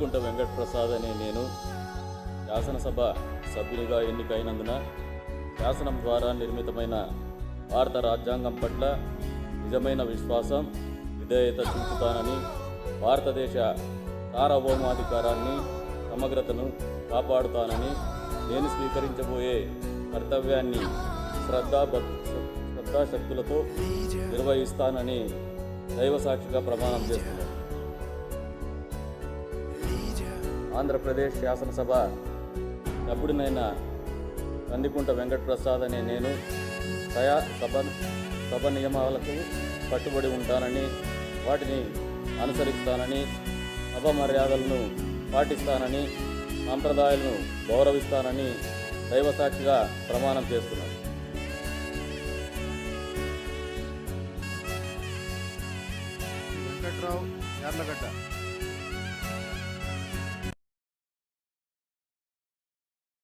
వెంకట ప్రసాద్ అనే నేను శాసనసభ సభ్యునిగా ఎన్నికైనందున శాసనం ద్వారా నిర్మితమైన భారత రాజ్యాంగం పట్ల నిజమైన విశ్వాసం విధేయత చూపుతానని భారతదేశ సార్వభౌమాధికారాన్ని సమగ్రతను కాపాడుతానని నేను స్వీకరించబోయే కర్తవ్యాన్ని శ్రద్ధా శ్రద్ధాశక్తులతో నిర్వహిస్తానని దైవసాక్షిగా ప్రమాణం చేస్తున్నాను. ఆంధ్రప్రదేశ్ శాసనసభ సభ్యుడినైన కందికుంట వెంకటప్రసాద్ అనే నేను సయా సభ సభ నియమాలకు కట్టుబడి ఉంటానని వాటిని అనుసరిస్తానని సభ మర్యాదలను పాటిస్తానని సాంప్రదాయాలను గౌరవిస్తానని దైవసాక్షిగా ప్రమాణం చేస్తున్నాను. వెంకట్రావు యార్లగడ్డ.